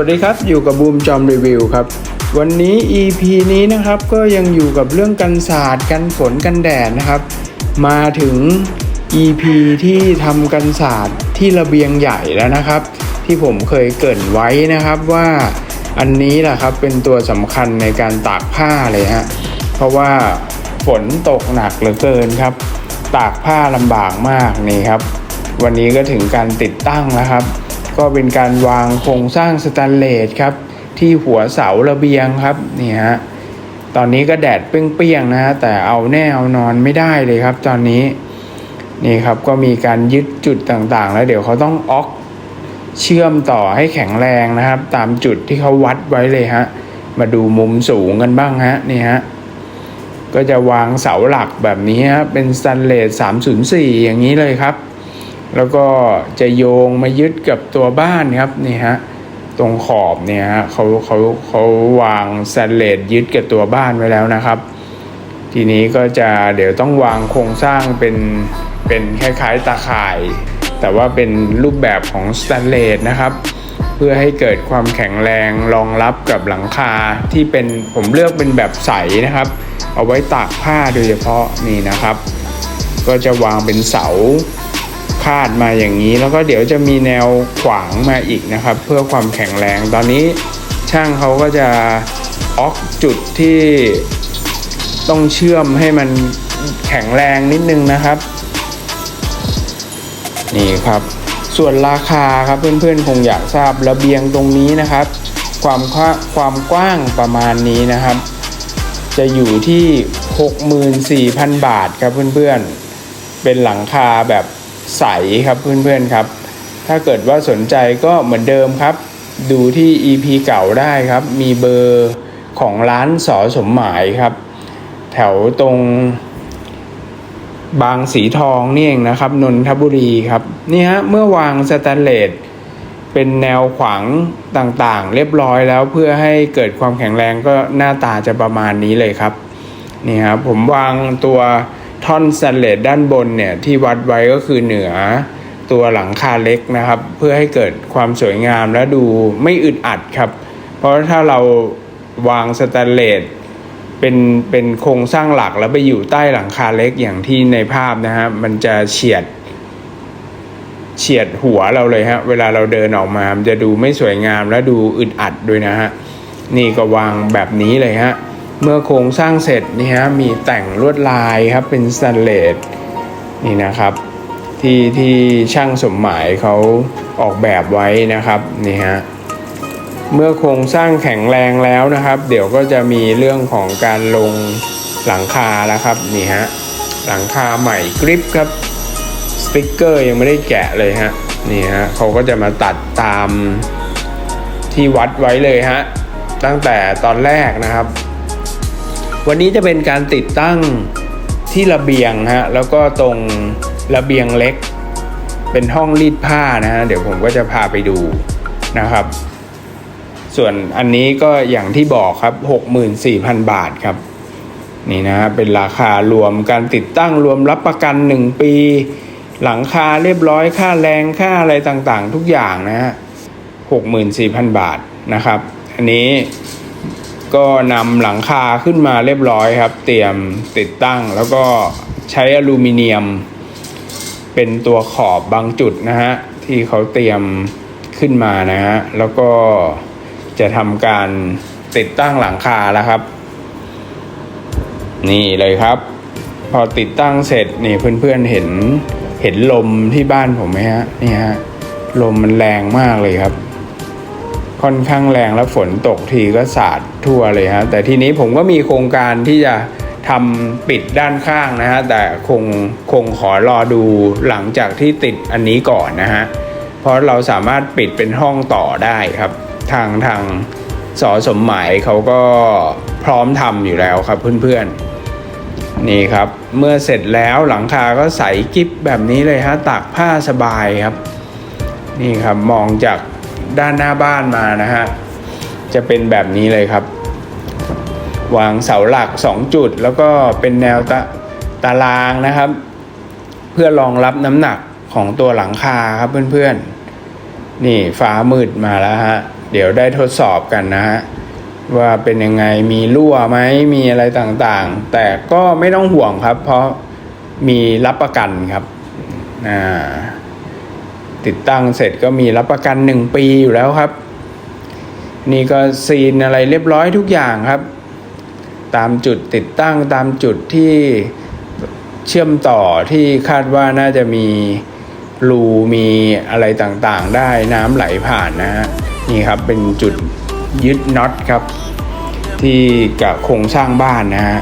วัสดีครับ อยู่กับบูมจอมรีวิวครับ วันนี้ EP นี้นะครับก็ยังอยู่กับเรื่องกันศาสตร์กันฝนกันแดดนะครับ มาถึง EP ที่ทำกันศาสตร์ที่ระเบียงใหญ่แล้วนะครับ ที่ผมเคยเกรินไว้นะครับว่าอันนี้แหละครับเป็นตัวสำคัญในการตากผ้าเลยฮะเพราะว่าฝนตกหนักเหลือเกินครับ ตากผ้าลำบากมากนี่ครับ วันนี้ก็ถึงการติดตั้งแล้วครับ ก็เป็นการวางโครงสร้างสแตนเลสครับ ที่หัวเสาระเบียงครับนี่ฮะตอนนี้ก็แดดเปรี้ยงๆนะฮะแต่เอาแน่เอานอนไม่ได้เลยครับ ตอนนี้นี่ครับก็มีการยึดจุดต่างๆ แล้วเดี๋ยวเขาต้องออกเชื่อมต่อให้แข็งแรงนะครับ ตามจุดที่เขาวัดไว้เลยฮะมาดูมุมสูงกันบ้างฮะนี่ฮะก็จะวางเสาหลักแบบนี้ฮะเป็นสแตนเลส304 อย่างนี้เลยครับ แล้วก็จะโยงมายึดกับตัวบ้านครับนี่ฮะตรงขอบเนี่ยฮะเขาเขาเขาวางสแตนเลสยึดกับตัวบ้านไว้แล้วนะครับ ทีนี้ก็จะเดี๋ยวต้องวางโครงสร้างเป็นเป็นคล้ายๆตาข่าย แต่ว่าเป็นรูปแบบของสแตนเลสนะครับ เพื่อให้เกิดความแข็งแรงรองรับกับหลังคาที่เป็นผมเลือกเป็นแบบใสนะครับ เอาไว้ตากผ้าโดยเฉพาะนี่นะครับ ก็จะวางเป็นเสาาดมาอย่างนี้ แล้วก็เดี๋ยวจะมีแนวขวางมาอีกนะครับ เพื่อความแข็งแรงตอนนี้ช่างเขาก็จะออกจุดที่ต้องเชื่อมให้มันแข็งแรงนิดนึงนะครับ นี่ครับ ส่วนราคาครับเพื่อนๆคงอยากทราบระเบียงตรงนี้นะครับ ความความกว้างประมาณนี้นะครับ จะอยู่ที่ 64,000 บาทครับเพื่อนๆ เป็นหลังคาแบบ ใสครับเพื่อนๆครับ ถ้าเกิดว่าสนใจก็เหมือนเดิมครับ ดูที่ EP เก่าได้ครับ มีเบอร์ของร้านสอสมหมายครับ แถวตรงบางสีทองนี่เองนะครับ นนทบุรีครับ นี่ฮะเมื่อวางสแตนเลสเป็นแนวขวางต่างๆ เรียบร้อยแล้วเพื่อให้เกิดความแข็งแรงก็หน้าตาจะประมาณนี้เลยครับ นี่ครับผมวางตัว ท่อนสแตนเลสด้านบนเนี่ยที่วัดไว้ก็คือเหนือตัวหลังคาเล็กนะครับ เพื่อให้เกิดความสวยงามและดูไม่อึดอัดครับ เพราะถ้าเราวางสแตนเลสเป็นเป็นโครงสร้างหลักแล้วไปอยู่ใต้หลังคาเล็กอย่างที่ในภาพนะฮะมันจะเฉียดเฉียดหัวเราเลยฮะเวลาเราเดินออกมามันจะดูไม่สวยงามและดูอึดอัดด้วยนะฮะนี่ก็วางแบบนี้เลยฮะ เมื่อโครงสร้างเสร็จนี่ฮะมีแต่งลวดลายครับเป็นสแตนเลสนี่นะครับ ที่ที่ช่างสมหมายเขาออกแบบไว้นะครับนี่ฮะเมื่อโครงสร้างแข็งแรงแล้วนะครับ เดี๋ยวก็จะมีเรื่องของการลงหลังคาแล้วครับนี่ฮะหลังคาใหม่กริปครับสติกเกอร์ยังไม่ได้แกะเลยฮะนี่ฮะเขาก็จะมาตัดตามที่วัดไว้เลยฮะตั้งแต่ตอนแรกนะครับ วันนี้จะเป็นการติดตั้งที่ระเบียงฮะแล้วก็ตรงระเบียงเล็ก เป็นห้องรีดผ้านะฮะเดี๋ยวผมก็จะพาไปดูนะครับ ส่วนอันนี้ก็อย่างที่บอกครับ 64,000 บาทครับ นี่นะฮะเป็นราคารวมการติดตั้งรวมรับประกัน 1 ปี หลังคาเรียบร้อยค่าแรงค่าอะไรต่างๆ ทุกอย่างนะฮะ64,000 บาทนะครับ อันนี้ ก็นำหลังคาขึ้นมาเรียบร้อยครับ เตรียมติดตั้ง แล้วก็ใช้อลูมิเนียม เป็นตัวขอบบางจุดนะฮะที่เขาเตรียมขึ้นมานะฮะแล้วก็จะทำการติดตั้งหลังคาแล้วครับ นี่เลยครับ พอติดตั้งเสร็จนี่เพื่อนๆเห็นเห็นลมที่บ้านผมไหมฮะนี่ฮะลมมันแรงมากเลยครับ ค่อนข้างแรงแล้วฝนตกทีก็สาดทั่วเลยฮะแต่ทีนี้ผมก็มีโครงการที่จะทำปิดด้านข้างนะฮะแต่คงคงขอรอดูหลังจากที่ติดอันนี้ก่อนนะฮะเพราะเราสามารถปิดเป็นห้องต่อได้ครับ ทางทางสอสมหมายเขาก็พร้อมทำอยู่แล้วครับเพื่อนๆนี่ครับ เมื่อเสร็จแล้วหลังคาก็ใสกิ๊บแบบนี้เลยฮะตากผ้าสบายครับ นี่ครับมองจาก ด้านหน้าบ้านมานะฮะ จะเป็นแบบนี้เลยครับ วางเสาหลัก 2 จุด แล้วก็เป็นแนวตะตารางนะครับ เพื่อรองรับน้ำหนักของตัวหลังคาครับเพื่อนๆ นี่ฟ้ามืดมาแล้วฮะ เดี๋ยวได้ทดสอบกันนะฮะว่าเป็นยังไงมีรั่วไหมมีอะไรต่างๆ แต่ก็ไม่ต้องห่วงครับ เพราะมีรับประกันครับอ่า ติดตั้งเสร็จก็มีรับประกันหนึ่งปีอยู่แล้วครับ นี่ก็ซีนอะไรเรียบร้อยทุกอย่างครับ ตามจุดติดตั้งตามจุดที่เชื่อมต่อที่คาดว่าน่าจะมีรูมีอะไรต่างๆ ได้น้ำไหลผ่านนะฮะนี่ครับเป็นจุดยึดน็อตครับ ที่กับโครงสร้างบ้านนะฮะ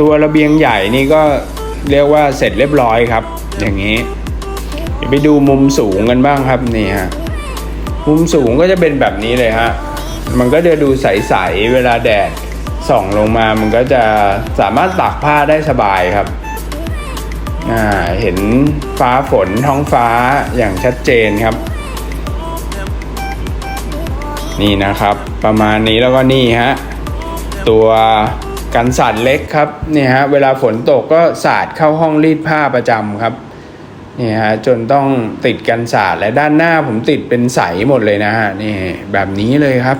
ตัวระเบียงใหญ่นี่ก็เรียกว่าเสร็จเรียบร้อยครับ อย่างนี้ เดี๋ยวไปดูมุมสูงกันบ้างครับนี่ฮะมุมสูงก็จะเป็นแบบนี้เลยฮะมันก็จะดูใสๆเวลาแดดส่องลงมามันก็จะสามารถตากผ้าได้สบายครับอ่าเห็นฟ้าฝนท้องฟ้าอย่างชัดเจนครับ นี่นะครับ ประมาณนี้แล้วก็นี่ฮะตัวกันสาดเล็กครับนี่ฮะเวลาฝนตกก็สาดเข้าห้องรีดผ้าประจำครับ นี่ฮะจนต้องติดกันสาดและด้านหน้าผมติดเป็นใสหมดเลยนะฮะนี่แบบนี้เลยครับ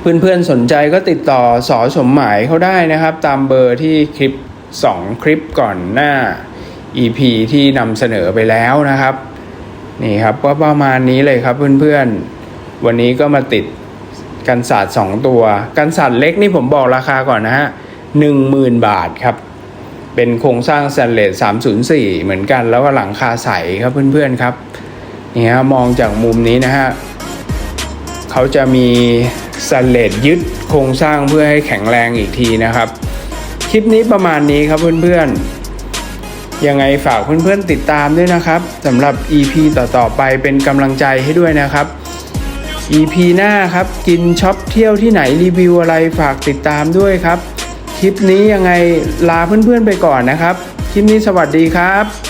เพื่อนๆสนใจก็ติดต่อสอสมหมายเขาได้นะครับ ตามเบอร์ที่คลิป 2 คลิปก่อนหน้า EP ที่นำเสนอไปแล้วนะครับ นี่ครับก็ประมาณนี้เลยครับเพื่อนๆ วันนี้ก็มาติดกันศาสตร์2ตัว กันศาสตร์เล็กนี่ผมบอกราคาก่อนนะฮะหนึ่งหมื่นบาทครับ เป็นโครงสร้างสแตนเลส304 เหมือนกัน แล้วก็หลังคาใสครับเพื่อนๆครับนี่ฮะมองจากมุมนี้นะฮะเขาจะมีสแตนเลสยึดโครงสร้างเพื่อให้แข็งแรงอีกทีนะครับ คลิปนี้ประมาณนี้ครับเพื่อนๆ ยังไงฝากเพื่อนๆติดตามด้วยนะครับสำหรับ EP ต่อๆไปเป็นกำลังใจให้ด้วยนะครับ EP หน้าครับ กินช็อปเที่ยวที่ไหนรีวิวอะไรฝากติดตามด้วยครับ คลิปนี้ยังไงลาเพื่อนๆไปก่อนนะครับ คลิปนี้สวัสดีครับ